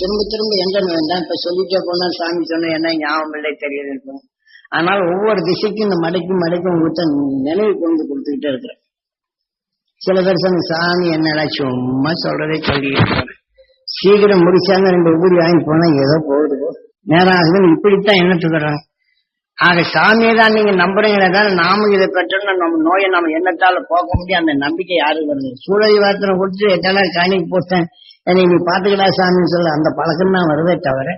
திரும்ப திரும்ப எண்ண வேண்டாம் இப்ப சொல்லிட்டே போனா சாமி சொன்ன என்ன ஞாபகம் இல்லை தெரியல இருக்கும் ஆனால் ஒவ்வொரு திசைக்கும் இந்த மடைக்கும் மடைக்கும் உங்களுக்கு நினைவு கொண்டு கொடுத்துக்கிட்டே இருக்கிறேன். சில பேர் சொன்ன சாமி என்னடா சும்மா சொல்றதே சொல்லிட்டு சீக்கிரம் முடிச்சாங்க ரெண்டு ஊடி வாங்கி போனா ஏதோ போகுது நேரம் ஆகுதுன்னு இப்படித்தான் எண்ணத்து தர்றாங்க ஆக சாமியை தான் நீங்க நம்புறீங்களே தான் நாம இதை பெற்றோம்னா நம்ம நோயை நம்ம எண்ணத்தால போக முடியும்? அந்த நம்பிக்கை யாருக்கு வருது? சூழலி வார்த்தனை கொடுத்து எத்தனை காணிக்கு போட்டேன். என்னை நீ பாத்துக்கடா சாமின்னு சொல்ல. அந்த பழக்கம் தான் வருதே தவிர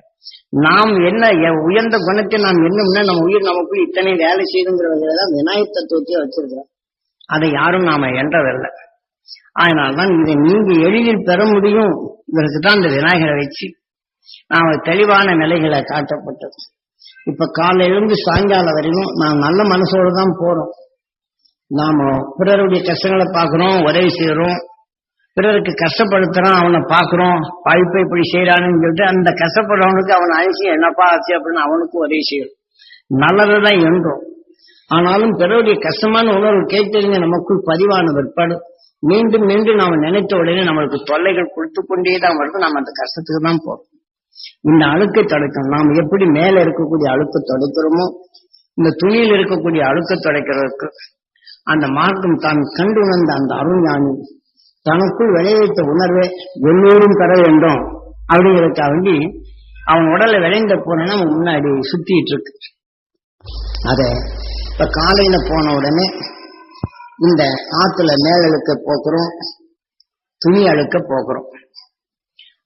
நாம் என்ன உயர்ந்த குணத்தை நாம் என்னம்னா நம்ம உயிர் நமக்குள் இத்தனை வேலை செய்யுங்கிறதுல தான் விநாயகர் தத்துவத்தையே வச்சிருக்கிறோம். அதை யாரும் நாம என்றதில்லை. அதனால்தான் இதை நீங்க எளிதில் பெற முடியும். இதற்கு தான் இந்த விநாயகரை வச்சு நாம தெளிவான நிலைகளை காட்டப்பட்டது. இப்ப காலையிலிருந்து சாயங்காலம் வரையும் நாம் நல்ல மனசோடு தான் போறோம். நாம பிறருடைய கஷ்டங்களை பார்க்கிறோம் உதவி செய்யறோம் பிறருக்கு கஷ்டப்படுத்துறான் அவனை பார்க்கிறோம் வாய்ப்பை இப்படி செய்யறான்னு சொல்லிட்டு அந்த கஷ்டப்படுறவனுக்கு அவன் அழிச்சு என்னப்பா ஆச்சு அப்படின்னு அவனுக்கும் உதவி செய்யும் நல்லதுதான் என்றும். ஆனாலும் பிறருடைய கஷ்டமான உணர்வு கேட்டறிஞ்ச நமக்குள் பதிவான பிற்பாடு. மீண்டும் மீண்டும் நாம நினைத்த உடனே நம்மளுக்கு தொல்லைகள் கொடுத்து கொண்டே தான் வருது. நாம் அந்த கஷ்டத்துக்கு தான் போறோம். இந்த அழுக்கை தொடக்கணும். நாம் எப்படி மேல இருக்கக்கூடிய அழுக்க தொடக்கிறோமோ இந்த துணியில் இருக்கக்கூடிய அழுக்க தொடக்கிறதுக்கு அந்த மார்க்கம் தான் கண்டு உணர்ந்த அந்த அருஞானி. தனக்குள் விளைவித்த உணர்வை எல்லோரும் பெற வேண்டும். அப்படிங்கிறதுக்காக வேண்டி அவன் உடல்ல விளைந்த போனா முன்னாடி சுத்திட்டு இருக்கு. அத இப்ப காலையில போன உடனே இந்த ஆத்துல மேலழுக்க போக்குறோம் துணி அழுக்க போக்குறோம்.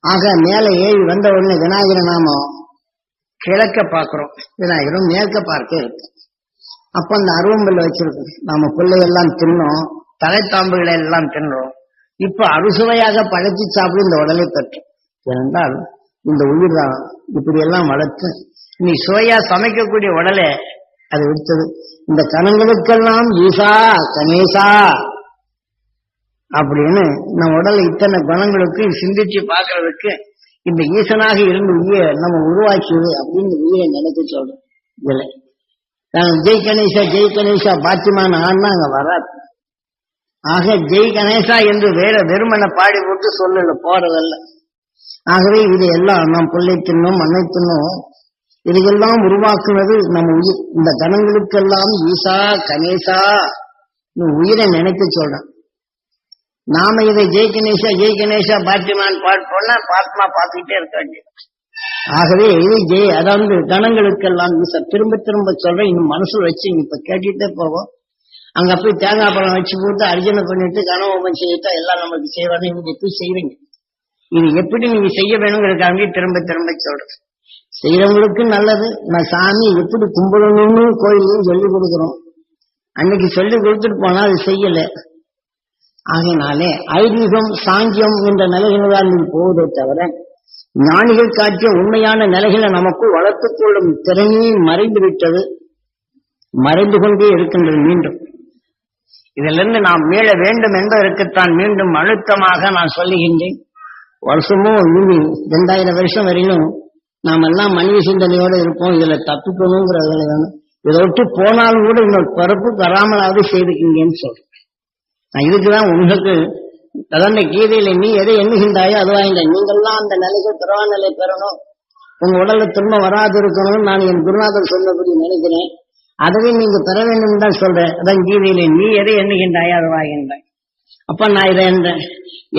ஆக மேல ஏறி வந்த உடனே விநாயகரை நாம கிழக்க பார்க்கிறோம். விநாயகரும் மேற்க பார்க்க இருக்கு. அப்ப அந்த அருவம்பல் வச்சிருக்கோம் நாம பிள்ளையெல்லாம் தின்னோம் தலைத்தாம்புகளை எல்லாம் தின்றோம் இப்ப அறுசுவையாக பழச்சி சாப்பிடு இந்த உடலை பெற்றோம் ஏனென்றால் இந்த உயிர் தான் இப்படி எல்லாம் வளர்த்து நீ சுவையா சமைக்கக்கூடிய உடலை அது விடுத்தது இந்த கணங்களுக்கெல்லாம் ஈசா கணேசா அப்படின்னு நம்ம உடல் இத்தனை குணங்களுக்கு சிந்திச்சு பாக்குறதுக்கு இந்த ஈசனாக இருந்து உயிரை நம்ம உருவாக்கியது அப்படின்னு உயிரை நினைக்க சொல்றோம். இதுல நான் ஜெய் கணேசா ஜெய் கணேசா பாத்திமான ஆன்னா அங்க வராது. ஆக ஜெய் கணேசா என்று வேற வெறுமனை பாடி போட்டு சொல்லல போறதல்ல. ஆகவே இது எல்லாம் நாம் பிள்ளை தின்னும் மண்ணை தின்னும். இதையெல்லாம் உருவாக்குவது நம்ம உயிர். இந்த கணங்களுக்கெல்லாம் ஈசா கணேசா உயிரை நினைக்க சொல்றேன் நாம இதை ஜெய் கணேசா ஜெய் கணேசா பாத்திமான் பாட்டோம்னா பாத்மா பார்த்துக்கிட்டே இருக்க வேண்டியது. ஆகவே இது ஜெய். அதாவது கணங்களுக்கெல்லாம் ஈசா. திரும்ப திரும்ப சொல்றேன் இன்னும் மனசுல வச்சு இப்ப கேட்டுட்டே போவோம். அங்க போய் தேங்காய் பழம் வச்சு போட்டு அர்ஜனை பண்ணிட்டு கனவோபம் செய்யட்டா எல்லாம் நமக்கு செய்வாங்க இவங்க எப்படி செய்வீங்க. இது எப்படி நீங்க செய்ய வேணுங்கிறதுக்காக திரும்ப திரும்ப சொல்றது செய்யறவங்களுக்கு நல்லது. நான் சாமி எப்படி கும்பிடணும்னு கோயிலையும் சொல்லி கொடுக்குறோம். அன்னைக்கு சொல்லி கொடுத்துட்டு போனா அது செய்யல. ஆகினாலே ஐதீகம் சாங்கியம் என்ற நிலைகள் தான் போவதே தவிர ஞானிகள் காட்டிய உண்மையான நிலைகளை நமக்குள் வளர்த்துக் கொள்ளும் திறமையை மறைந்து விட்டது மறைந்து கொண்டே இருக்கின்றது மீண்டும். இதிலிருந்து நாம் மீள வேண்டும் என்பதற்குத்தான் மீண்டும் அழுத்தமாக நான் சொல்லுகின்றேன். வருஷமும் இனி ரெண்டாயிரம் வருஷம் வரையிலும் நாம் எல்லாம் மனித சிந்தனையோடு இருப்போம். இதுல தப்பிக்கணுங்கிறது வேணும் இதை விட்டு போனாலும் கூட இன்னொரு பிறப்பு வராமலாவது செய்துக்கீங்கன்னு சொல்றேன். நான் இதுக்குதான் உங்களுக்கு அதான் கீதையில நீ எதை எண்ணுகின்றாயோ அது வாங்க நீங்கள்லாம் அந்த நிலைக்கு பிறவா நிலை பெறணும். உங்க உடல்ல திரும்ப வராது இருக்கணும்னு நான் என் குருநாதர் சொன்னபடி நினைக்கிறேன். அதையும் நீங்க பெற வேண்டும் தான் சொல்றேன். அதான் கீதையில நீ எதை எண்ணுகின்றாய் அது வாங்கின்றாய் அப்ப நான் இதை என்ற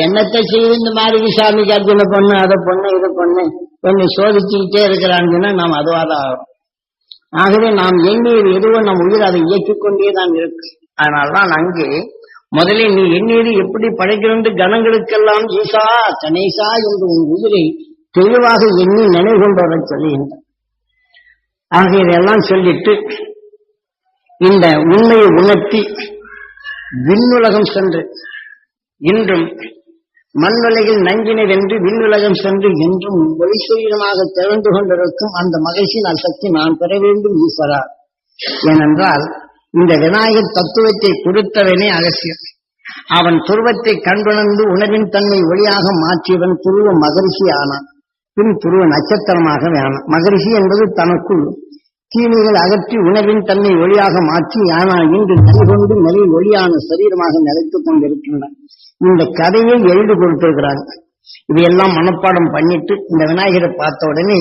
என்னத்தை செய்து இந்த மாதிரி சாமிக்கு அர்ஜுன பொண்ணு அதை பொண்ணு இதை பொண்ணு கொஞ்சம் சோதிச்சுக்கிட்டே இருக்கிறாங்கன்னா நாம் அதுவாக தான் ஆகும். ஆகவே நாம் எண்ணியது எதுவோ நம் உயிர் அதை இயக்கிக் கொண்டே தான் இருக்கு. அதனால்தான் அங்கு முதலில் நீ எண்ணியது எப்படி படைக்கிறது கணங்களுக்கெல்லாம் ஈசா கணேசா என்று உன் உயிரை தெளிவாக எண்ணி நினைவு கொண்டு வர ஆக இதெல்லாம் சொல்லிட்டு இந்த உண்மையை உணர்த்தி விண்ணுலகம் சென்று இன்றும் மண்ணுலகில் நஞ்சினை வென்று விண்ணுலகம் சென்று என்றும் ஒளிசூரியமாக திறந்து கொண்டிருக்கும் அந்த மகிழ்ச்சியின் சக்தி நான் பெற வேண்டும் ஈஸ்வரா. ஏனென்றால் இந்த விநாயகர் தத்துவத்தை கொடுத்தவனே அகசியம் அவன் துருவத்தை கண்டுணர்ந்து உணவின் தன்மை ஒளியாக மாற்றியவன் துருவ மகரிஷி ஆனான். பின் துருவ நட்சத்திரமாக வேணாம் மகரிஷி என்பது தனக்குள் தீமைகள் அகற்றி உணவின் தன்மை ஒளியாக மாற்றி ஆனால் இன்று நலிகொண்டு நிலை ஒளியான சரீரமாக நிலைத்துக் கொண்டிருக்கின்றன. இந்த கதையை எழுதி கொடுத்திருக்கிறாங்க இதையெல்லாம் மனப்பாடம் பண்ணிட்டு இந்த விநாயகரை பார்த்த உடனே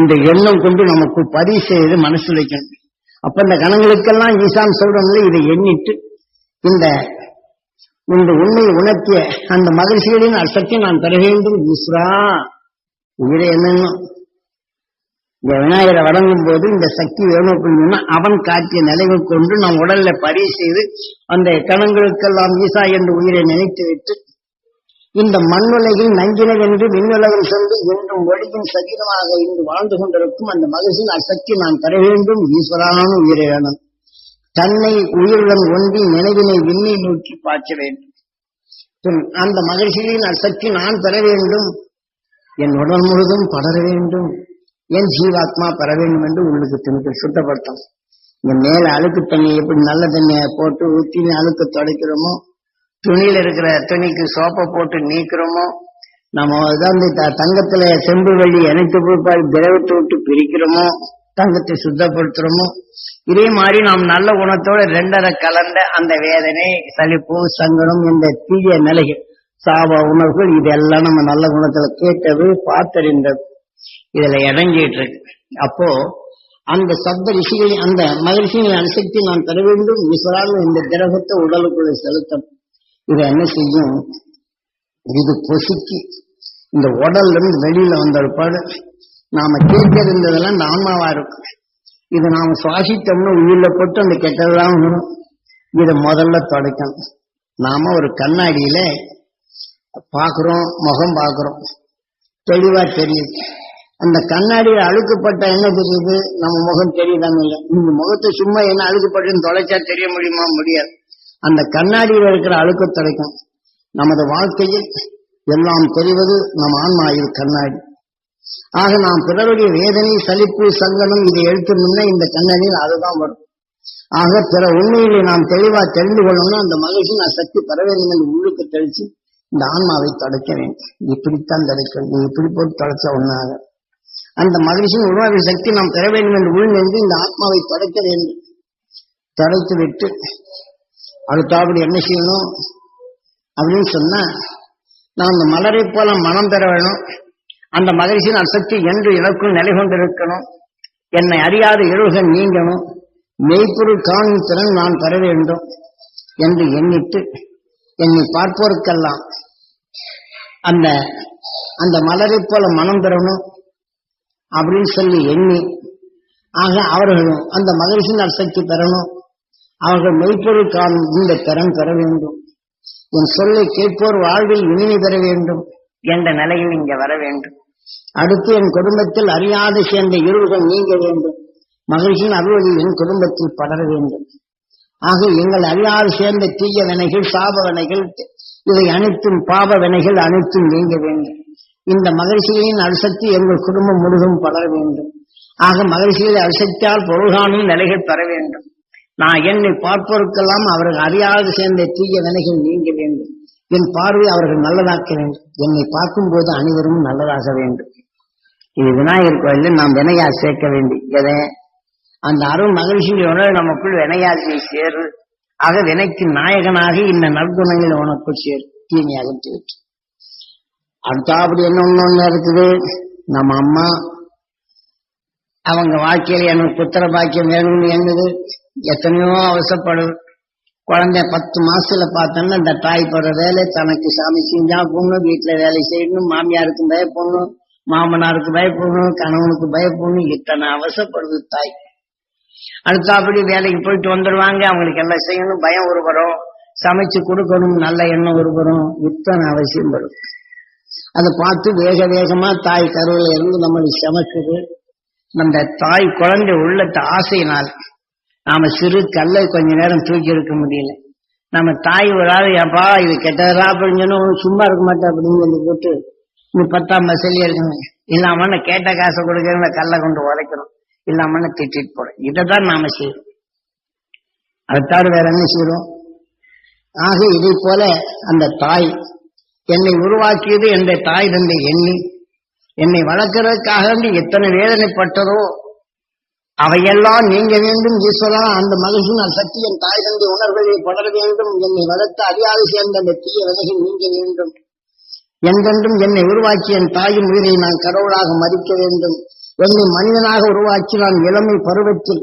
இந்த எண்ணம் கொண்டு நமக்கு பதிவு செய்து மனசுல வைக்கணும். அப்ப இந்த கணங்களுக்கெல்லாம் ஈசான் சொல்றோம்ல இதை எண்ணிட்டு இந்த இந்த உண்மையை உணர்த்திய அந்த மகிழ்ச்சிகளின் அசக்தி நான் பெற வேண்டும் ஈஸ்வரா உயிரை என்னன்னு இந்த விநாயகரை வணங்கும் போது இந்த சக்தி வேணும் அப்படின்னா அவன் காட்டிய நிலைகள் கொண்டு நம் உடல்ல பதிவு செய்து அந்த கணங்களுக்கெல்லாம் ஈசா என்று உயிரை நினைத்து விட்டு இந்த மண்ணுலகில் நஞ்சினர் என்று விண்ணுலகம் சென்று இன்றும் ஒளியின் சரீரமாக இன்று வாழ்ந்து கொண்டிருக்கும் அந்த மகிழ்ச்சியின் அசக்தி நான் பெற வேண்டும். ஈஸ்வரான உயிரை வேணும். தன்னை உயிருடன் ஒன்றி நினைவினை விண்ணை நோக்கி பாய்ச்ச வேண்டும். அந்த மகிழ்ச்சியின் அசக்தி நான் பெற வேண்டும். என் உடல் முழுதும் படர வேண்டும். ஏன் ஜீவாத்மா பெற வேண்டும் என்று உங்களுக்கு திணிக்க சுத்தப்படுத்தும் இந்த மேல அழுக்கு தண்ணி எப்படி நல்ல தண்ணியை போட்டு ஊற்றி அழுக்கு துடைக்கிறோமோ துணியில இருக்கிற துணிக்கு சோப்பை போட்டு நீக்கிறோமோ நம்ம இதான் இந்த த- தங்கத்துல செம்பு வள்ளி இணைத்து போய் திரவத்தை விட்டு பிரிக்கிறோமோ தங்கத்தை சுத்தப்படுத்துறோமோ இதே மாதிரி நாம் நல்ல குணத்தோட ரெண்டரை கலந்த அந்த வேதனை சலிப்பு சங்கடம் இந்த தீய நிலைகள் சாப உணர்வுகள் இதெல்லாம் நம்ம நல்ல குணத்துல கேட்டது பார்த்தறிந்தது. இதுல இறங்கிட்டு இருக்கு அப்போ அந்த சப்த ரிஷிகளை அந்த மகிழ்ச்சியின் அனுசக்தி நான் தர வேண்டும். ஈஸ்வரால் இந்த திரகத்தை உடலுக்குள்ள செலுத்தணும். இது என்ன செய்யும்? இது கொசுக்கி இந்த உடல்ல இருந்து வெளியில வந்த பாடு நாம கேட்கிருந்ததெல்லாம் இந்த ஆன்மாவா இருக்கும். இது நாம சுவாசித்தோம்னு உயிரில போட்டு அந்த கெட்டதெல்லாம் வரும். இதை முதல்ல தொடக்கணும். நாம ஒரு கண்ணாடியில பாக்குறோம் முகம் பாக்குறோம். தெளிவா தெரியுது. அந்த கண்ணாடியில் அழுக்கப்பட்ட என்ன தெரியுது? நம்ம முகம் தெரியுதாங்க இல்லை. இந்த முகத்தை சும்மா என்ன அழுக்குப்பட்டுன்னு தொலைச்சா தெரிய முடியுமா? முடியாது. அந்த கண்ணாடியில் இருக்கிற அழுக்க தொலைக்கும். நமது வாழ்க்கையில் எல்லாம் தெரிவது நம் ஆன்மா இது கண்ணாடி. ஆக நாம் பிறருடைய வேதனை சலிப்பு சங்கடம் இதை எடுத்துட்டோம்னா இந்த கண்ணாடியில் அதுதான் வரும். ஆக பிற உண்மையிலே நாம் தெளிவா தெரிந்து கொள்ளணும்னா அந்த மகிழ்ச்சி நான் சக்தி பெற வேண்டும் என்று உள்ளுக்கு தெளிச்சு இந்த ஆன்மாவை தொடக்க வேண்டும். இப்படித்தான் தொடக்க நீ இப்படி போட்டு தொலைச்ச ஒண்ணாக அந்த மகிழ்ச்சியின் உணர்வு சக்தி நாம் பெற வேண்டும் என்று உள்நின்று இந்த ஆத்மாவை தொடக்க வேண்டும். தொடத்து விட்டு அடுத்தாபடி என்ன செய்யணும்? அப்படின்னு சொன்னா நான் அந்த மலரை போல மனம் பெற வேணும். அந்த மகிழ்ச்சியின் அசக்தி என்று எனக்குள் நிலை கொண்டிருக்கணும். என்னை அறியாத இருள்கள் நீங்கணும். மெய்ப்பொருள் காணும் திறன் நான் பெற வேண்டும் என்று எண்ணிட்டு என்னை பார்ப்போருக்கெல்லாம் அந்த அந்த மலரை போல மனம் பெறணும். அப்படின்னு சொல்லி எண்ணி ஆக அவர்களும் அந்த மகரிஷி அசக்தி பெறணும். அவர்கள் மெய்ப்பொருள் காணும் இந்த திறன் பெற வேண்டும். என் சொல்லை கேட்போர் வாழ்வில் இனிமை பெற வேண்டும் என்ற நிலையில் இங்கே வர வேண்டும். அடுத்து என் குடும்பத்தில் அறியாது சேர்ந்த இருள்கள் நீங்க வேண்டும். மகிழ்ச்சியின் அறுவதி என் குடும்பத்தில் படர வேண்டும். ஆக எங்கள் அறியாது சேர்ந்த தீய வினைகள் சாப வினைகள் இவை அனைத்தும் பாப வினைகள் அனைத்தும் நீங்க வேண்டும். இந்த மகிழ்ச்சியின் அரிசக்தி எங்கள் குடும்பம் முழுதும் பலர வேண்டும். ஆக மகிழ்ச்சியில் அரிசக்தியால் பொருள்காணும் நிலைகள் பெற வேண்டும். நான் என்னை பார்ப்போருக்கெல்லாம் அவர்கள் அறியாது சேர்ந்த தீய வினைகள் நீங்க வேண்டும். என் பார்வை அவர்கள் நல்லதாக்க வேண்டும். என்னை பார்க்கும் போது அனைவரும் நல்லதாக வேண்டும். இது விநாயகர் கோயிலில் நாம் வினையா சேர்க்க வேண்டி எதை? அந்த அருள் மகிழ்ச்சியில் உணர்வு நமக்குள் வினையாசியை சேரு. ஆக வினைக்கு நாயகனாக இந்த நற்குணங்கள் உனக்குள் சேரு. தீமையாக விட்டு அடுத்தாப்படி என்ன ஒண்ணு இருக்குது? நம்ம அம்மா அவங்க வாழ்க்கையில் எனக்கு புத்திர பாக்கியம் வேணும்னு என்னது எத்தனையோ அவசப்படும் குழந்தை பத்து மாசத்துல பார்த்தோன்னா இந்த தாய் போடுற வேலை தனக்கு சாமி செஞ்சா போடணும் வீட்டுல வேலை செய்யணும் மாமியாருக்கு பயப்படணும் மாமனாருக்கு பயப்படணும் கணவனுக்கு பயப்படணும் இத்தனை அவசப்படுது தாய். அடுத்தாப்படி வேலைக்கு போயிட்டு வந்துடுவாங்க அவங்களுக்கு எல்லாம் செய்யணும் பயம் ஒருவரும் சமைச்சு கொடுக்கணும் நல்ல எண்ணம் ஒருவரும் இத்தனை அவசியம் வரும் அதை பார்த்து வேக வேகமா தாய் கருவில இருந்து நம்மளை சமைக்குது அந்த தாய் குழந்தை உள்ளத்த ஆசையினால் நாம சிறு கல்லை கொஞ்ச நேரம் தூக்கி எடுக்க முடியல. நம்ம தாய் ஒரு ஆள் ஏப்பா இது கெட்டதா அப்படின்னு சும்மா இருக்க மாட்டேன் அப்படின்னு சொல்லி போட்டு நீ பத்தாம் பஸ்லயே இருக்கணும். இல்லாம கேட்ட காசை கொடுக்கறத கல்லை கொண்டு உரைக்கணும் இல்லாம திட்டிட்டு போறோம் இதை தான் நாம செய்யறோம். அதைத்தாடு வேற என்ன செய்யறோம்? ஆக இதை போல அந்த தாய் என்னை உருவாக்கியது என்ற தாய் தந்தை எண்ணி. என்னை வளர்க்கிறதுக்காக எத்தனை வேதனைப்பட்டதோ அவையெல்லாம் நீங்க வேண்டும் ஈஸ்வரா அந்த மகிழ்ச்சியின் சக்தி என் தாய் தந்தை உணர்வுகளை படர வேண்டும். என்னை வளர்த்து அறியாது சேர்ந்த அந்த தீய விதைகள் நீங்க வேண்டும். என்றென்றும் என்னை உருவாக்கி என் தாயின் உயிரை நான் கடவுளாக மதிக்க வேண்டும். என்னை மனிதனாக உருவாக்கி நான் இளமை பருவத்தில்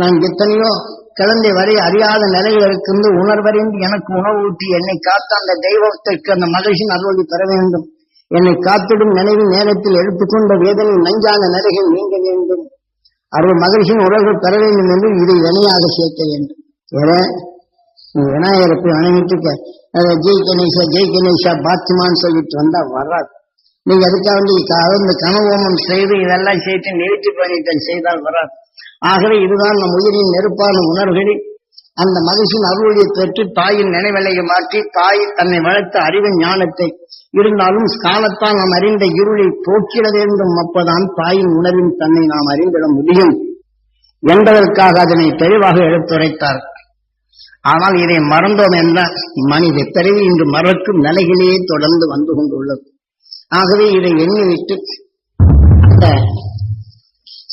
நான் எத்தனையோ கிழந்தை வரை அறியாத நிலையில் இருந்து உணர்வறிந்து எனக்கு உணவு ஊட்டி என்னை காத்த அந்த தெய்வத்திற்கு அந்த மகிழ்ச்சியின் அருளி பெற வேண்டும். என்னை காத்திடும் நினைவின் நேரத்தில் எடுத்துக்கொண்ட வேதனை நஞ்சான நிலைகள் நீங்க வேண்டும். அருள் மகிழ்ச்சியின் உறவுகள் பெற வேண்டும் என்று இதை வினையாக சேர்க்க வேண்டும். ஏன்னா நீ விநாயகரை போய் வணங்கிட்டு ஜெய் கணேஷா ஜெய் கணேஷா பாத்திமான்னு சொல்லிட்டு வந்தா வராது. நீங்க அதுக்காக வந்து இந்த கனவோமம் செய்து இதெல்லாம் செய்து நிறுத்தி பண்ணிட்டு செய்தால் வராது. ஆகவே இதுதான் நம் உயிரின் நெருப்பான உணர்வுகளில் அந்த மகிழ்ச்சியின் அருளியை பெற்று தாயின் நினைவலையை மாற்றி தாய் தன்னை வளர்த்த அறிவின் ஞானத்தை. இருந்தாலும் காலத்தால் நாம் அறிந்த இருளை போக்கிட வேண்டும் அப்பதான் தாயின் உணர்வின் தன்னை நாம் அறிந்திட முடியும் என்பதற்காக அதனை தெளிவாக எடுத்துரைத்தார். ஆனால் இதை மறந்தோம் என்ற மனித பிறவி இன்று மறக்கும் நிலையிலேயே தொடர்ந்து வந்து கொண்டுள்ளது. ஆகவே இதை எண்ணிவிட்டு அந்த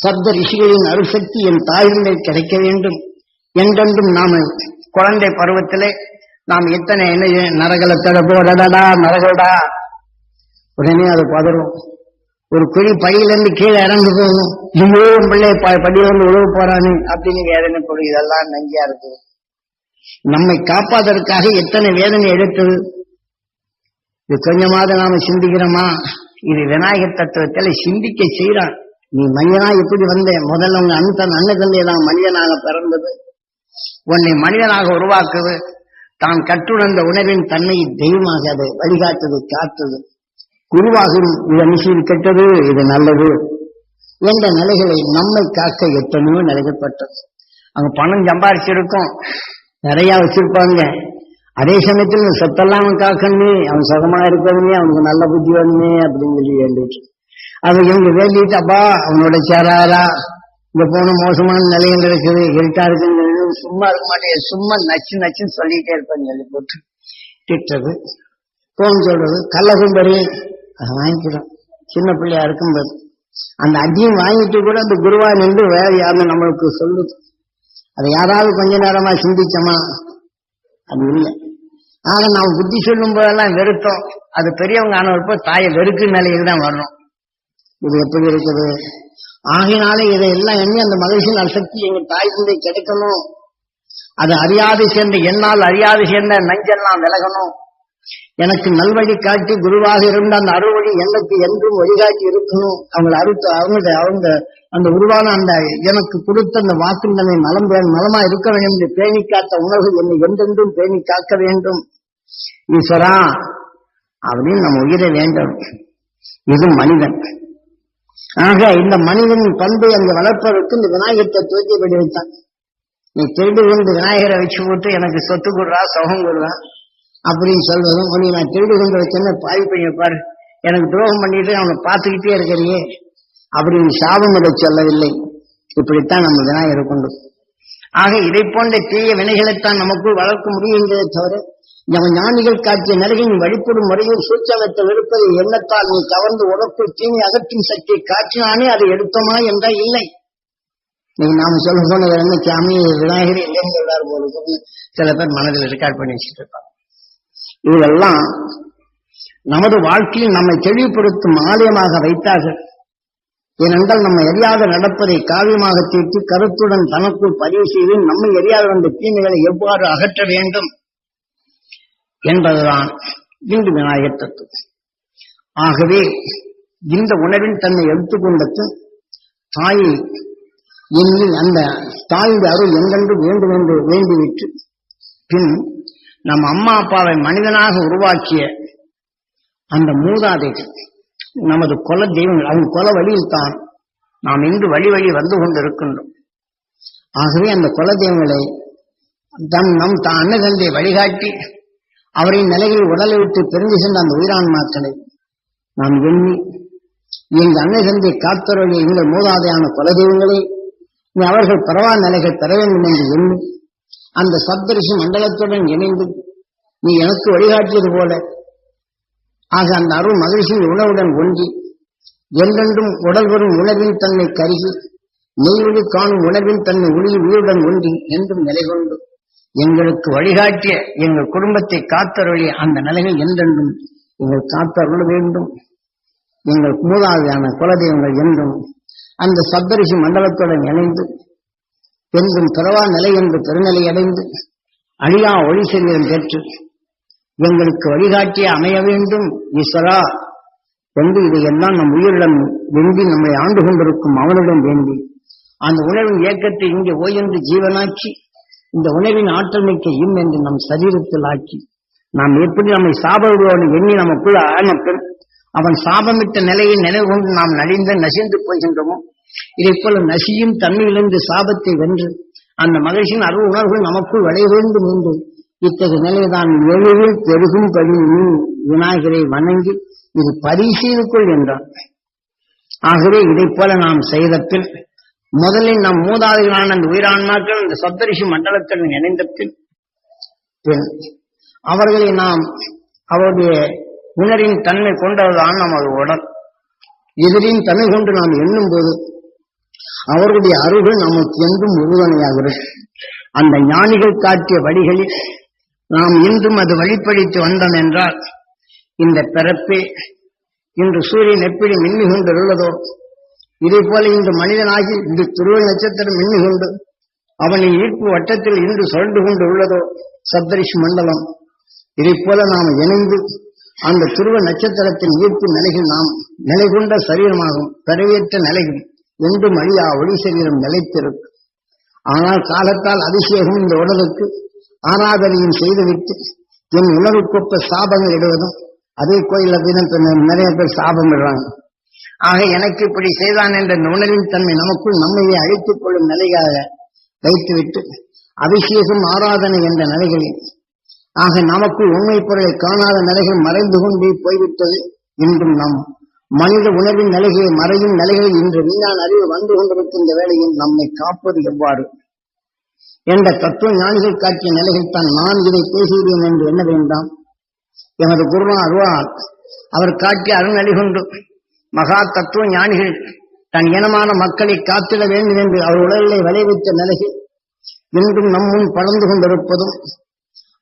சப்த ரிஷிகளின் அருசக்தி என் தாயிலே கிடைக்க வேண்டும். என்றென்றும் நாம் குழந்தை பருவத்திலே நாம் எத்தனை என்ன நரகலை தடப்போடடா நரகடா உடனே அது பதறும். ஒரு குழி பையிலிருந்து கீழே இறந்து போகும். ஐயோ உன் பிள்ளை ப- படியிலிருந்து உழவு போறானு அப்படின்னு வேதனை பொருள் இதெல்லாம் நஞ்சியா இருக்கு. நம்மை காப்பாதற்காக எத்தனை வேதனை எடுத்தது? இது கொஞ்சமாவது நாம சிந்திக்கிறோமா? இது விநாயகர் தத்துவத்தில் சிந்திக்க செய்யறான் நீ மனிதனா எப்படி வந்தேன் முதல்ல உங்க அண்ணன் அண்ணன் தந்தையெல்லாம் மனிதனாக பிறந்தது. உன்னை மனிதனாக உருவாக்குது. தான் கற்றுணர்ந்த உணவின் தன்மையை தெய்வமாக அது வழிகாட்டது காத்தது குருவாகும் இது அனுசரி கெட்டது இது நல்லது. என்ற நிலைகளை நம்மை காக்க எத்தனையோ நிலைக்கப்பட்டது அங்க பணம் சம்பாரிச்சிருக்கோம். நிறைய வச்சிருப்பாங்க. அதே சமயத்தில் சொத்தெல்லாம் அவன் காக்கணுமே அவன் சுகமா இருக்கணுமே அவனுக்கு நல்ல புத்தி வேணுமே அப்படின்னு சொல்லி வேண்டிட்டு அது இவங்க வேண்டிட்டப்பா அவனோட சேராரா? இந்த போன மோசமான நிலையில் இருக்குது இருட்டா இருக்குன்னு சும்மா இருக்க மாட்டேன் சும்மா நச்சு நச்சுன்னு சொல்லிட்டே இருப்பேன் சொல்லி போட்டு. திட்டுறது. போன் சொல்றது. கள்ளகும்பரி அதை வாங்கிக்கிறோம். சின்ன பிள்ளையா இருக்கும்போது. அந்த அடியும் வாங்கிட்டு கூட அந்த குருவா நின்று வேற யாருன்னு நம்மளுக்கு சொல்லுது. அதை யாராவது கொஞ்ச நேரமா சிந்திச்சோமா? அது இல்லை. ஆக நாம் புத்தி சொல்லும் போதெல்லாம் வெறுத்தோம். அது பெரியவங்க ஆனவருப்போ தாயை வெறுக்கும் நிலையில் தான் வரணும் இது எப்படி இருக்குது? ஆகினாலே இதையெல்லாம் எண்ணி அந்த மகிழ்ச்சியின் சக்தி எங்கள் தாய் தந்தை கிடைக்கணும் அது அறியாது சேர்ந்த என்னால் அறியாது சேர்ந்த நஞ்செல்லாம் விலகணும். எனக்கு நல்வழி காட்டி குருவாக இருந்த அந்த அறுவழி எனக்கு என்றும் வழிகாட்டி இருக்கணும். அவங்களை அறுத்து அவங்க அவங்க அந்த உருவான அந்த எனக்கு கொடுத்த அந்த வாக்குந்தனை தன்னை நலம் நலமா இருக்க வேண்டும் என்று பேணி காத்த உணர்வு என்னை என்றென்றும் பேணி காக்க வேண்டும். ஈஸ்வரா அப்படின்னு நம்ம உயிரை வேண்டும். இது மனிதன். ஆக இந்த மனிதனின் பண்பை அங்கு வளர்ப்பதற்கு இந்த விநாயகத்தை தூக்கி படி வைத்தான். நீ திருடி கொண்டு விநாயகரை வச்சு போட்டு எனக்கு சொத்து கொடுறா சுகம் கொடுறா அப்படின்னு சொல்வதும் உன்னை நான் திருடி கொண்டு வச்சேன்னு பாவி பண்ணி பாரு எனக்கு துரோகம் பண்ணிட்டு அவனை பார்த்துக்கிட்டே இருக்கிறியே அப்படின்னு சாபம் இதை சொல்லவில்லை. இப்படித்தான் நம்ம விநாயகர் கொண்டு ஆக இதை போன்ற தீய வினைகளைத்தான் நமக்குள் வளர்க்க முடியும் தவிர நம்ம ஞானிகள் காட்டிய நிலையை வழிபடும் முறையில் சூச்சகத்தில் வெறுப்பதை எண்ணத்தால் நீ கவர்ந்து உனக்குள் தீமை அகற்றும் சக்தியை காட்டினானே அதை எடுத்தோமா என்றால் இல்லை. நீங்க நாம சொல்ல போன என்ன சாமி விநாயகர் இல்லைன்னு சொல்றாரு சில பேர் மனதில் ரெக்கார்ட் பண்ணி வச்சுட்டு இருப்பாங்க. இதெல்லாம் நமது வாழ்க்கையில் நம்மை தெளிவுபடுத்தும் ஆலயமாக வைத்தார்கள். ஏனென்றால் நம்ம எரியாத நடப்பதை காவியமாக தீர்த்து கருத்துடன் தனக்குள் பதிவு செய்து நம்மை எரியாத வந்த தீமைகளை எவ்வாறு அகற்ற வேண்டும்? என்பதுதான் இந்து விநாயகர் தத்துவம். ஆகவே இந்த உணர்வின் தன்னை எடுத்துக்கொண்டது தாயை எண்ணி அந்த தாயுடைய அருள் எங்கென்று வேண்டும் என்று வேண்டிவிட்டு பின் நம் அம்மா அப்பாவை மனிதனாக உருவாக்கிய அந்த மூதாதைகள் நமது குல தெய்வங்கள் அவங்க குல வழியில் தான் நாம் இன்று வழி வழி வந்து கொண்டிருக்கின்றோம். ஆகவே அந்த குல தெய்வங்களை தம் நம் தான் அன்னதந்தை வழிகாட்டி அவரின் நிலையில் உடலை விட்டு பிரிந்து சென்ற அந்த உயிரான்மாக்களை நாம் எண்ணி எங்கள் அன்னை தந்தை காத்தருடைய எங்கள் மூதாதையான குலதெய்வங்களே நீ அவர்கள் பரவா நிலைகள் பெற வேண்டும் என்று எண்ணி அந்த சப்தரிசி மண்டலத்துடன் இணைந்து நீ எனக்கு வழிகாட்டியது போல ஆக அந்த அருள் மகிழ்ச்சியின் உணவுடன் ஒன்றி என்றென்றும் உடல் வரும் உணர்வின் தன்னை கருகி நெய்வழி காணும் உணர்வின் தன்னை ஒளி உயிருடன் ஒன்றி என்றும் நிலை கொண்டு எங்களுக்கு வழிகாட்டிய எங்கள் குடும்பத்தை காத்தருளிய அந்த நிலைகள் என்றென்றும் எங்கள் காத்தருள வேண்டும். எங்கள் மூதாதையான குலதெய்வங்கள் என்றும் அந்த சப்தரிஷி மண்டலத்துடன் இணைந்து என்றும் பிறவா நிலை என்று பெருநிலை அடைந்து அழியா ஒளி சரீரம் பெற்று எங்களுக்கு வழிகாட்டிய அமைய வேண்டும். ஈஸ்வரா என்று இதையெல்லாம் நம் உயிரிடம் வேண்டி நம்மை ஆண்டு கொண்டிருக்கும் அவனிடம் வேண்டி அந்த உணவின் இயக்கத்தை இங்கே ஓய்ந்து ஜீவனாக்கி இந்த உணவின் ஆற்றல் மிக்க இம் என்று நம் சரீரத்தில் ஆக்கி நாம் எப்படி நம்மை சாபவிடுவோம் எண்ணி நமக்குள்ள ஆனப்பெண் அவன் சாபமிட்ட நிலையை நினைவு கொண்டு நாம் நலிந்து நசிந்து போகின்றோமோ? இதை போல நசியும் தன்மையிலிருந்து சாபத்தை வென்று அந்த மகிழ்ச்சியின் அருள் உணர்வுகள் நமக்குள் விளைய மீண்டும் இத்தகைய நிலைதான் எளிதில் பெருகும் படி நீ விநாயகரை வணங்கி இது பரிசீலுக்குள் என்றான். ஆகவே இதை போல நாம் செய்த பின் முதலில் நம் மூதாதைகளான அந்த உயிரான்மாக்கள் இந்த சப்தரிஷி மண்டலத்தில் இணைந்த பின் அவர்களை நாம் அவருடைய உணரின் தன்மை கொண்டதுதான் நமது உடல். எதிரின் தன்மை கொண்டு நாம் எண்ணும் போது அவர்களுடைய அருள் நமக்கு என்றும் உறுதுணையாகிறது. அந்த ஞானிகள் காட்டிய வழிகளில் நாம் இன்றும் அது வழிப்படித்து வந்தோம் என்றால் இந்த பிறப்பே இன்று சூரியன் எப்படி மின்னிகொண்டுள்ளதோ இதே போல இன்று மனிதனாகி இந்த துருவ நட்சத்திரம் மின்னுகொண்டு அவனின் ஈர்ப்பு வட்டத்தில் இன்று சுழண்டு கொண்டு உள்ளதோ சப்தரிஷி மண்டலம். இதை போல நாம் இணைந்து அந்த துருவ நட்சத்திரத்தின் ஈர்ப்பு நிலையில் நாம் நிலை கொண்ட சரீரமாகும் பிறவியற்ற நிலையும் என்றும் அழியா ஒளி சரீரம் நிலைத்திருக்கும். ஆனால் காலத்தால் அபிஷேகம் இந்த உடலுக்கு ஆராதனையும் செய்துவிட்டு என் உணவுக்கொப்ப சாபங்கள் இடுவதும் அதே கோயில் அப்படின்னு நிறைய பேர் சாபம் இடுறாங்க. ஆக எனக்கு இப்படி செய்தான் என்ற நுணரின் தன்மை நமக்குள் நம்மையே அழைத்துக் கொள்ளும் நிலையாக வைத்துவிட்டு அபிஷேகம் ஆராதனை என்ற நிலைகளில். ஆக நமக்குள் உண்மை பொருளை காணாத நிலைகள் மறைந்து கொண்டே போய்விட்டது இன்றும் நாம் மனித உணர்வின் நிலைகளை மறையும் நிலைகளில் இன்று விஞ்ஞான அறிவு வந்து கொண்டிருக்கின்ற வேளையில் நம்மை காப்பது எவ்வாறு? என்ற தத்துவ ஞானிகள் காட்டிய நிலைகள் தான் நான் இதை பேசுகிறேன் என்று எண்ண வேண்டாம். எமது குருவா அருவால் அவர் காட்டிய அருண் கொண்டு மகா தத்துவ ஞானிகள் தன் இனமான மக்களை காத்திட வேண்டும் என்று அவர் உடலை விளைவித்த நிலையில் இன்றும் நம்மும் படர்ந்து கொண்டிருப்பதும்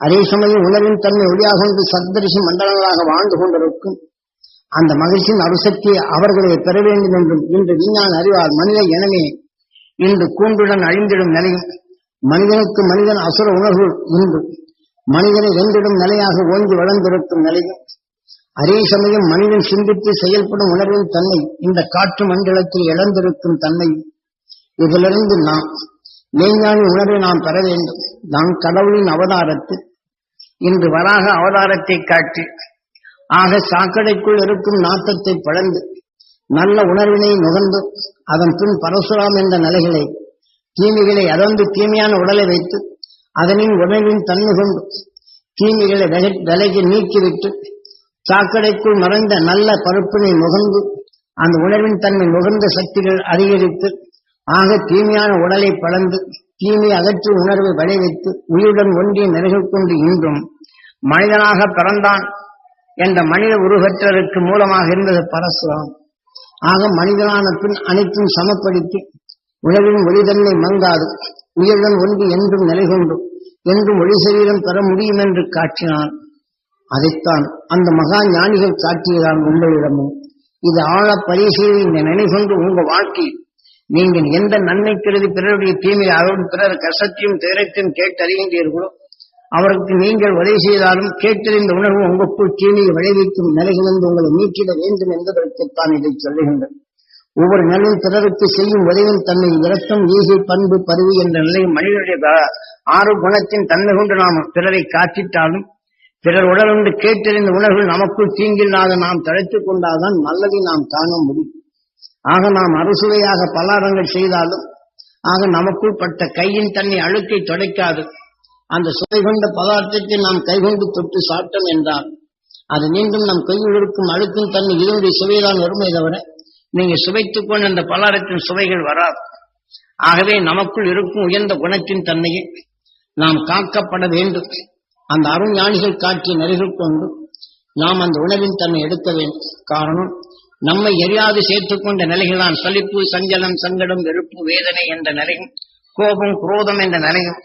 அதே சமயம் உலகின் தன்மை ஒளியாக கொண்டு சத்தரிசி மண்டலங்களாக வாழ்ந்து கொண்டிருக்கும் அந்த மகிழ்ச்சியின் அருசக்தியை அவர்களை பெற வேண்டும் என்றும் இன்று விஞ்ஞான அறிவால் மனித இனமே இன்று கூண்டுடன் அழிந்திடும் நிலையும் மனிதனுக்கு மனிதன் அசுர உணர்வு இன்று மனிதனை வென்றிடும் நிலையாக ஓங்கி வளர்ந்திருக்கும் நிலையும் அதே சமயம் மனிதன் சிந்தித்து செயல்படும் உணர்வின் தன்மை இந்த காற்று மண்டலத்தில் இழந்திருக்கும் தன்மை இதிலிருந்து நாம் மெய்ஞானி உணர்வை நாம் பெற வேண்டும். நாம் கடவுளின் அவதாரத்தில் இன்று வராக அவதாரத்தை காட்டி ஆக சாக்கடைக்குள் இருக்கும் நாட்டத்தை பழந்து நல்ல உணர்வினை நுகர்ந்து அதன் பின் பரசுராம் என்ற நிலைகளை தீமைகளை அதந்து தீமையான உடலை வைத்து அதனின் உணர்வின் தன்மை கொண்டு தீமைகளை விலகி நீக்கிவிட்டு சாக்கடைக்குள் மறைந்த நல்ல பருப்பினை முகந்து அந்த உணர்வின் தன்மை முகந்த சக்திகள் அதிகரித்து ஆக தீமையான உடலை பழந்து தீமை அகற்றி உணர்வை விளைவித்து உயிருடன் ஒன்றிய நிறைகள் கொண்டு இன்றும் மனிதனாக பிறந்தான் என்ற மனித உருகற்றருக்கு மூலமாக இருந்தது பரசுராம். ஆக மனிதனான பின் அனைத்தும் சமப்படுத்தி உணவின் ஒளிதன்மை மங்காது உயிருடன் ஒன்று என்றும் நிலை கொண்டு என்றும் ஒளி சரீரம் பெற முடியும் என்று காட்டினான். அதைத்தான் அந்த மகா ஞானிகள் காட்டியதான் உங்களிடமும் இது ஆழ பரிசீலனை இந்த நினைகொண்டு உங்க வாழ்க்கையில் நீங்கள் எந்த நன்மை கருதி பிறருடைய தீமை அவரோடு பிறர் கஷ்டத்தையும் துயரத்தையும் கேட்டறிகின்றீர்களோ அவருக்கு நீங்கள் உதவி செய்தாலும் கேட்டறிந்த உணர்வு உங்களுக்குள் தீமையை விளைவிக்கும் நிலைகளிலிருந்து உங்களை நீக்கிட வேண்டும் என்பதற்குத்தான் இதை சொல்லுகின்றது ஒவ்வொரு நிலையும் பிறருக்கு செய்யும் உதவியின் தன்மை இரக்கம் ஈகை பண்பு பருவி என்ற நிலையில் மனிதனுடைய ஆறு குணத்தின் தன்மை கொண்டு நாம் பிறரை காட்டிட்டாலும் பிறர் உடலுண்டு கேட்டறிந்த உணர்வு நமக்குள் தீங்கில்லாத நாம் தழைத்துக் கொண்டால்தான் நல்லதை நாம் காண முடியும். ஆக நாம் அறுசுவையாக பலாரங்கள் செய்தாலும் ஆக நமக்குள் பட்ட கையின் தன்னை அழுக்கை துடைக்காது. அந்த சுவை கொண்ட பதார்த்தத்தை நாம் கைகொண்டு தொட்டு சாப்பிட்டோம் என்றால் அது மீண்டும் நம் கையில் இருக்கும் அழுக்கும் தன்னை இதனுடைய சுவைதான் வருமே தவிர நீங்க சுவைத்துக் கொண்ட அந்த பலாரத்தின் சுவைகள் வராது. ஆகவே நமக்குள் இருக்கும் உயர்ந்த குணத்தின் தன்மையை நாம் காக்கப்பட வேண்டும். அந்த அருண் ஞானிகள் காட்டிய நெறிகள் கொண்டு நாம் அந்த உணவின் தன்னை எடுக்க வேண்டும் காரணம் நம்மை எரியாது சேர்த்துக்கொண்ட நிலைகள்தான் சலிப்பு சஞ்சலம் சங்கடம் வெறுப்பு வேதனை என்ற நிலையும் கோபம் குரோதம் என்ற நிலையும்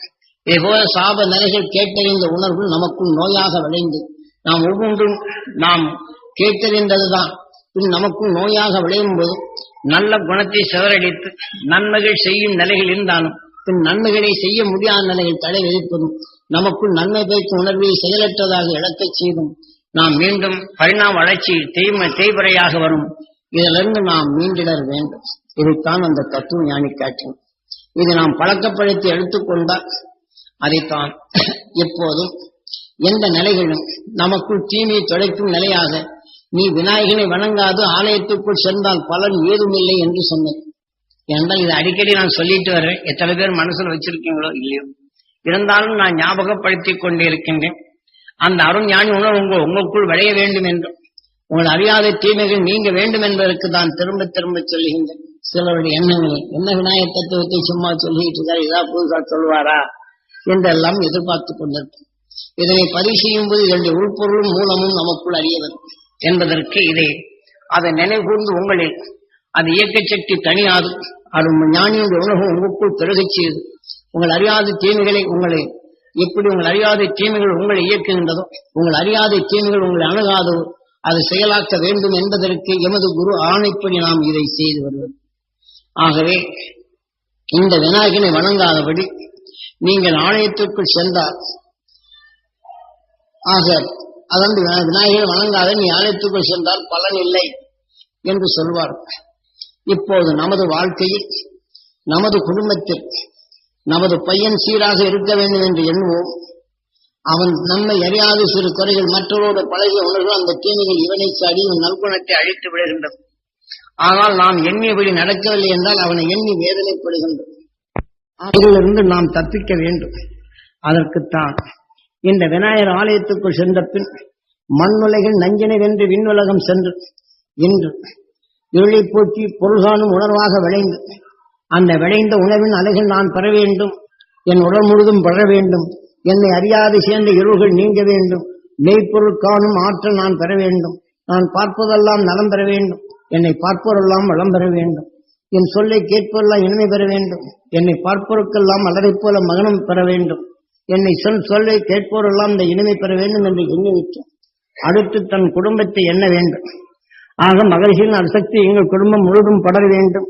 இதுபோல சாப நிலைகள் கேட்டறிந்த உணர்வு நமக்குள் நோயாக விளைந்து நாம் ஒவ்வொன்றும் நாம் கேட்டறிந்ததுதான். பின் நமக்கும் நோயாக விளையும் போது நல்ல குணத்தை சிதறடித்து நன்மைகள் செய்யும் நிலைகள் இருந்தாலும் பின் நன்மைகளை செய்ய முடியாத நிலையில் தடை விதிப்பதும் நமக்குள் நன்மை பயக்கும் உணர்வை செயலற்றதாக இழக்கச் செய்தும் நாம் மீண்டும் பரிணாம வளர்ச்சி தேய்ம தேய்வரையாக வரும். இதிலிருந்து நாம் மீண்டிடர் வேண்டும். இதைத்தான் அந்த தத்துவ ஞானி காட்டும் இதை நாம் பழக்கப்படுத்தி எடுத்துக்கொண்டால் அதைத்தான் எப்போதும் எந்த நிலைகளும் நமக்குள் தீமையை தொலைக்கும் நிலையாக நீ விநாயகனை வணங்காது ஆலயத்துக்குள் சென்றால் பலன் ஏதுமில்லை என்று சொன்னேன். என்றால் இதை அடிக்கடி நான் சொல்லிட்டு வர்றேன். எத்தனை பேர் மனசுல வச்சிருக்கீங்களோ இல்லையோ. இருந்தாலும் நான் ஞாபகப்படுத்திக் கொண்டே இருக்கின்றேன் அந்த அருண் ஞானி உணர்வு உங்க உங்களுக்குள் விளைய வேண்டும் என்றும் உங்கள் அறியாத தீமைகள் நீங்க வேண்டும் என்பதற்கு தான் திரும்ப திரும்ப சொல்லுகின்றேன். சிலருடைய எண்ணங்களை என்ன விநாயக தத்துவத்தை சும்மா சொல்லிட்டு இருக்காரு இதா புதுசா சொல்வாரா என்றெல்லாம் எதிர்பார்த்து கொண்டிருக்கும் இதனை பதிவு செய்யும் போது இதனுடைய உள்பொருளும் மூலமும் நமக்குள் அறியவர் என்பதற்கு இதை. அதை நினைவுகூர்ந்து உங்களில் அது இயக்க சக்தி தனியாது. அது ஞானியுடைய உணவு உங்களுக்குள் பெருகச் செய்து உங்கள் அறியாத தீமைகளை உங்களை எப்படி உங்கள் அறியாத தீமைகள் உங்களை இயக்குகின்றதோ உங்கள் அறியாத தீமைகள் உங்களை அணுகாதோ அதை செயலாக்க வேண்டும் என்பதற்கு எமது குரு ஆணைப்படி நாம் இதை செய்து வருவது. ஆகவே இந்த விநாயகனை வணங்காதபடி நீங்கள் ஆலயத்திற்குள் சென்றால் ஆக அதாவது விநாயகரை வணங்காத நீ ஆலயத்துக்குள் சென்றால் பலன் இல்லை என்று சொல்வார். இப்போது நமது வாழ்க்கையில் நமது குடும்பத்தில் நமது பையன் சீராக இருக்க வேண்டும் என்று எண்ணுவோம். அவன் நம்மை அறியாத சிறு குறைகள் மற்றவரோடு பழகிய உணர்வு அந்த தீமைகள் இவனை சாடி இவன் நல்குணத்தை அழித்து விடுகின்றது. ஆனால் நாம் எண்ணியபடி நடக்கவில்லை என்றால் அவனை எண்ணி வேதனைப்படுகின்றோம் அதிலிருந்து நாம் தப்பிக்க வேண்டும். அதற்குத்தான் இந்த விநாயகர் ஆலயத்துக்குள் சென்ற பின் மண்ணுலகில் நஞ்சினை வென்று விண்ணுலகம் சென்று இன்று இருளை போற்றி பொருள்காணும் உணர்வாக விளைந்து அந்த விளைந்த உணவின் அலைகள் நான் பெற வேண்டும். என் உடல் முழுதும் பெற வேண்டும். என்னை அறியாது சேர்ந்த இருள்கள் நீங்க வேண்டும். மெய்ப்பொருள் காணும் ஆற்றல் நான் பெற வேண்டும். நான் பார்ப்பதெல்லாம் நலம் பெற வேண்டும். என்னை பார்ப்போரெல்லாம் வளம் பெற வேண்டும். என் சொல்லை கேட்போரெல்லாம் இனிமை பெற வேண்டும். என்னை பார்ப்போருக்கெல்லாம் அலரைப் போல மகனம் பெற வேண்டும். என்னை சொல் சொல்லை கேட்போரெல்லாம் இந்த இனிமை பெற வேண்டும் என்று எண்ணிவிட்டு அடுத்து தன் குடும்பத்தை எண்ண வேண்டும். ஆக மகரிஷியின் அசக்தி எங்கள் குடும்பம் முழுதும் படர வேண்டும்.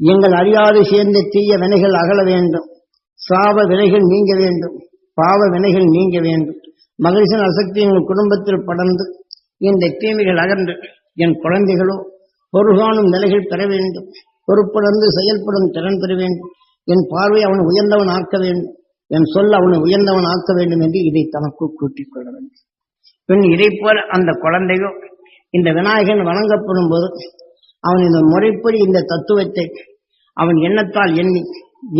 எங்கள் அறியாது சேர்ந்த தீய வினைகள் அகல வேண்டும். சாப வினைகள் நீங்க வேண்டும். பாவ வினைகள் நீங்க வேண்டும். மகிழ்ச்சியின் அசக்தி எங்கள் குடும்பத்தில் படர்ந்து இந்த தீமைகள் அகன்று. என் குழந்தைகளோ பொருகானும் நிலைகள் பெற வேண்டும். பொறுப்புணர்ந்து செயல்படும் திறன் பெற வேண்டும். என் பார்வை அவன் உயர்ந்தவன் ஆக்க வேண்டும். என் சொல் அவனை உயர்ந்தவன் ஆக்க வேண்டும் என்று இதை தனக்கு கூட்டிக் கொள்ள வேண்டும். பின் இதை போல அந்த குழந்தையோ இந்த விநாயகன் வணங்கப்படும் போது அவன் இந்த முறைப்படி இந்த தத்துவத்தை அவன் எண்ணத்தால் எண்ணி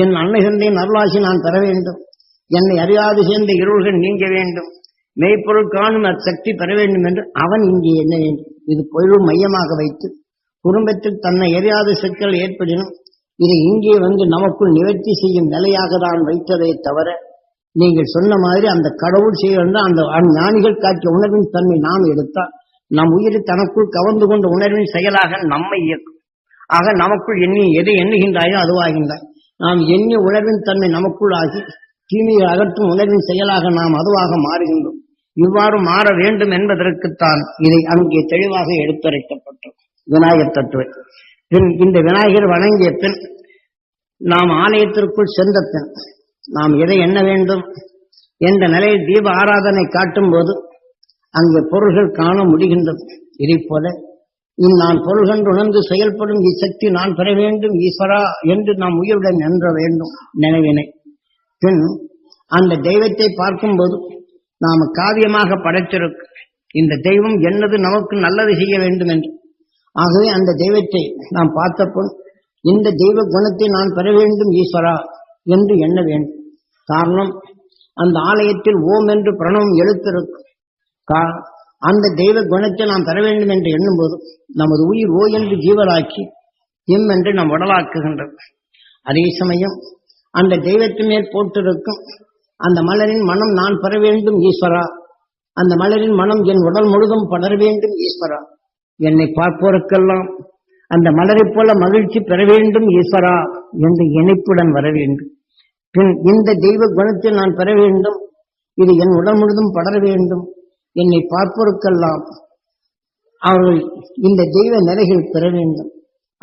என் அன்னை அருளாசி நான் பெற வேண்டும். என்னை அறியாது சேர்ந்த இருள்கள் நீங்க வேண்டும். மெய்ப்பொருள் காணும் அச்சக்தி பெற வேண்டும் என்று அவன் இங்கே என்ன வேண்டும் இது பொருள் மையமாக வைத்து குடும்பத்தில் தன்னை எரியாத சிக்கல் ஏற்படினும் இதை இங்கே வந்து நமக்குள் நிவர்த்தி செய்யும் நிலையாக தான் வைத்ததை தவிர நீங்கள் சொன்ன மாதிரி அந்த கடவுள் செய்ய அந்த ஞானிகள் காட்டிய உணர்வின் தன்மை நாம் எடுத்தால் நம் உயிரை தனக்குள் கவர்ந்து கொண்ட உணர்வின் செயலாக நம்மை இயக்கும். ஆக நமக்குள் எண்ணி எதை எண்ணுகின்றாயோ அதுவாகின்றாய். நாம் எண்ணி உணர்வின் தன்மை நமக்குள் ஆகி தீமையை அகற்றும் உணர்வின் செயலாக நாம் அதுவாக மாறுகின்றோம். இவ்வாறு மாற வேண்டும் என்பதற்குத்தான் இதை அங்கே தெளிவாக எடுத்துரைக்கப்பட்டோம் விநாயகர் தத்துவம். பின் இந்த விநாயகர் வணங்கிய பின் நாம் ஆலயத்திற்குள் சென்ற பின் நாம் எதை எண்ண வேண்டும் என்ற நிலையில் தீப ஆராதனை காட்டும் போது அங்கே பொருள்கள் காண முடிகின்றது. இதை போல நான் பொருள்கள் உணர்ந்து செயல்படும் இச்சக்தி நான் பெற வேண்டும் ஈஸ்வரா என்று நாம் உயிருடன் என்ற வேண்டும் நினைவினை. பின் அந்த தெய்வத்தை பார்க்கும்போது நாம் காவியமாக படைத்திருக்கும் இந்த தெய்வம் என்னது நமக்கு நல்லது செய்ய வேண்டும் என்று. ஆகவே அந்த தெய்வத்தை நாம் பார்த்தப்போது இந்த தெய்வ குணத்தை நான் பெற வேண்டும் ஈஸ்வரா என்று எண்ண வேண்டும். காரணம் அந்த ஆலயத்தில் ஓம் என்று பிரணவம் எழுத்திருக்கும். அந்த தெய்வ குணத்தை நாம் பெற வேண்டும் என்று எண்ணும்போது நமது உயிர் ஓ என்று ஜீவராக்கி எம் என்று நாம் உடலாக்குகின்றது. அதே சமயம் அந்த தெய்வத்தின் மேல் போட்டிருக்கும் அந்த மலரின் மனம் நான் பெற வேண்டும் ஈஸ்வரா. அந்த மலரின் மனம் என் உடல் முழுதும் படர வேண்டும் ஈஸ்வரா. என்னை பார்ப்போருக்கெல்லாம் அந்த மலரைப் போல மகிழ்ச்சி பெற வேண்டும் ஈஸ்வரா என்று இணைப்புடன் வர வேண்டும். பின் இந்த தெய்வ குணத்தை நான் பெற வேண்டும். இது என் உடல் முழுதும் படர வேண்டும். என்னை பார்ப்போருக்கெல்லாம் அவர்கள் இந்த தெய்வ நிலைகள் பெற வேண்டும்.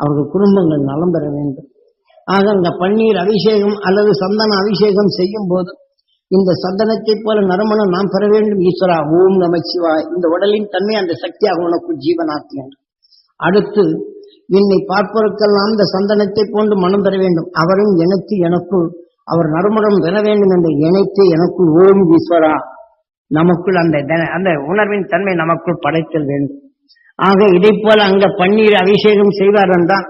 அவர்கள் குடும்பங்கள் நலம் பெற வேண்டும். ஆக அந்த பன்னீர் அபிஷேகம் அல்லது சந்தன அபிஷேகம் செய்யும் போது இந்த சந்தனத்தை போல நறுமணம் நாம் பெற வேண்டும். ஈஸ்வரா ஓம் நமச்சிவா இந்த உடலின் தன்மை அந்த சக்தியாக உனக்கு ஜீவனாக்குங்கள் அடுத்து என்னை பார்ப்பவருக்கெல்லாம் இந்த சந்தனத்தை போன்று மனம் பெற வேண்டும். அவரும் எனக்கு எனக்குள் அவர் நறுமணம் பெற வேண்டும் என்ற இணைத்து எனக்குள் ஓம் ஈஸ்வரா. நமக்குள் அந்த த- அந்த உணர்வின் தன்மை நமக்குள் படைத்தல் வேண்டும். ஆக இதை போல அங்க பன்னீர் அபிஷேகம் செய்வார் என்றால்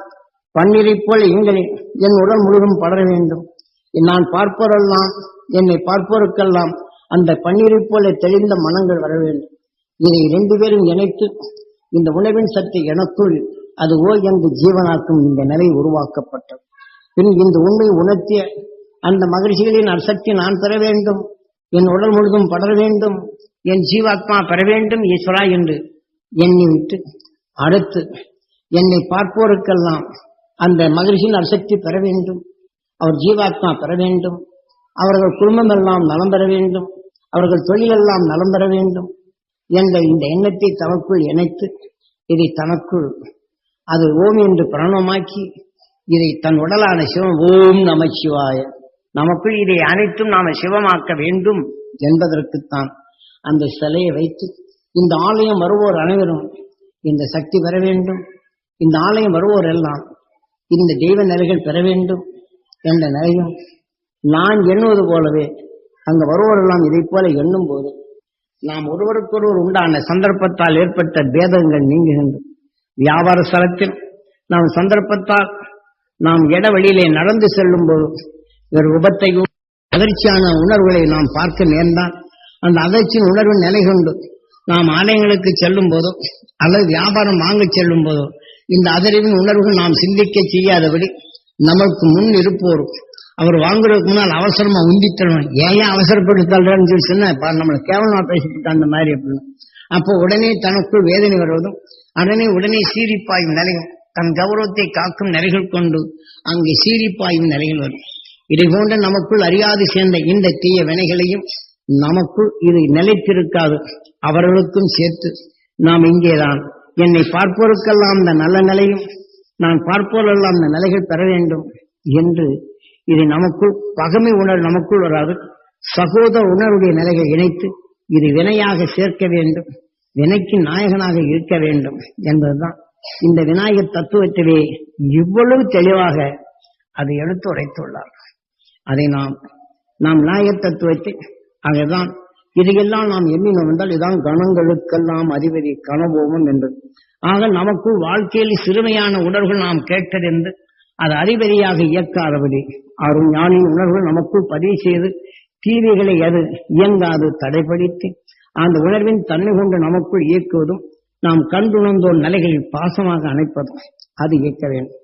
பன்னீரை போல் எங்களை என் உடல் முழுவதும் படர வேண்டும். நான் பார்ப்போரெல்லாம் என்னை பார்ப்போருக்கெல்லாம் அந்த பன்னீரை போல தெளிந்த மனங்கள் வர வேண்டும். இதை ரெண்டு பேரும் இணைத்து இந்த உணவின் சக்தி எனக்குள் அது ஓ என்று ஜீவனாக்கும் இந்த நிலை உருவாக்கப்பட்டது. பின் இந்த உண்மை உணர்த்திய அந்த மகிழ்ச்சிகளின் அசக்தி நான் பெற வேண்டும். என் உடல் முழுதும் படர வேண்டும் என் ஜீவாத்மா பெற வேண்டும் ஈஸ்வரா என்று எண்ணி விட்டு அடுத்து என்னை பார்ப்போருக்கெல்லாம் அந்த மகிழ்ச்சியின் அசக்தி பெற வேண்டும் அவர் ஜீவாத்மா பெற வேண்டும் அவர்கள் குடும்பம் எல்லாம் நலம் பெற வேண்டும் அவர்கள் தொழிலெல்லாம் நலம் பெற வேண்டும் என்ற இந்த எண்ணத்தை தனக்குள் இணைத்து இதை தனக்குள் அது ஓம் என்று பிரணமாக்கி இதை தன் உடலான சிவம் ஓம் நமச்சிவாய நமக்குள் இதை அனைத்தும் நாம சிவமாக்க வேண்டும் என்பதற்குத்தான் அந்த சிலையை வைத்து இந்த ஆலயம் வருவோர் அனைவரும் இந்த சக்தி பெற வேண்டும். இந்த ஆலயம் வருவோர் எல்லாம் இந்த தெய்வ நிலைகள் பெற வேண்டும் என்ற நிலையும் நான் எண்ணுவது போலவே அங்க வருவோரெல்லாம் இதைப் போல எண்ணும் போது நாம் ஒருவருக்கொருவர் உண்டான சந்தர்ப்பத்தால் ஏற்பட்ட பேதங்கள் நீங்குகின்றது வியாபார ஸ்தலத்தில் நாம் சந்தர்ப்பத்தால் நாம் இட வழியிலே நடந்து செல்லும் போது ஒரு விபத்தையும் அதிர்ச்சியான உணர்வுகளை நாம் பார்க்க நேர்ந்தால் அந்த அதிர்ச்சியின் உணர்வு நிலை கொண்டு நாம் ஆலயங்களுக்கு செல்லும் போதோ அல்லது வியாபாரம் வாங்க செல்லும் போதோ இந்த அதிர்வின் உணர்வுகள் நாம் சிந்திக்க செய்யாதபடி நமக்கு முன் இருப்போரும். அவர் வாங்குறதுக்கு முன்னால் அவசரமா உந்தி ஏன் ஏன் அவசரப்பட்டு சொல்லி சொன்னா நம்மளை கேவலமா பேசிட்டு அந்த மாதிரி அப்படின்னு. அப்போ உடனே தனக்குள் வேதனை வருவதும் உடனே உடனே சீரிப்பாயும் நிலையும் தன் கௌரவத்தை காக்கும் நிலைகள் கொண்டு அங்கே சீரிப்பாயும் நிலைகள் வரும். இதை போன்ற நமக்குள் அறியாது சேர்ந்த இந்த தீய வினைகளையும் நமக்குள் இது நிலைத்திருக்காது. அவர்களுக்கும் சேர்த்து நாம் இங்கேதான் என்னை பார்ப்போருக்கெல்லாம் இந்த நல்ல நிலையும் நான் பார்ப்போரெல்லாம் இந்த நிலைகள் பெற வேண்டும் என்று இது நமக்குள் பகமை உணர்வு நமக்குள் வராது. சகோதர உணர்வுடைய நிலைகளை இணைத்து இது வினையாக சேர்க்க வேண்டும் வினைக்கு நாயகனாக இருக்க வேண்டும் என்பதுதான். இந்த விநாயகர் தத்துவத்திலே இவ்வளவு தெளிவாக அதை எடுத்து உரைத்துள்ளார். அதை நாம் நாம் நாயகர் தத்துவத்தை ஆகதான் இதையெல்லாம் நாம் எண்ணினோம் என்றால் இதான் கணங்களுக்கெல்லாம் அதிபதி கனபோமம் என்று. ஆக நமக்கு வாழ்க்கையில் சிறுமையான உணர்வுகள் நாம் கேட்டதென்று அது அதிபதியாக இயக்காதபடி அருள் ஞானியின் உணர்வுகள் நமக்குள் பதிவு செய்து தீவிகளை அது இயங்காது தடைப்படுத்தி அந்த உணர்வின் தன்மை கொண்டு நமக்குள் இயக்குவதும் நாம் கண்டுணர்ந்தோர் நிலைகளில் பாசமாக அணைப்பதும் அது இயக்க வேண்டும்.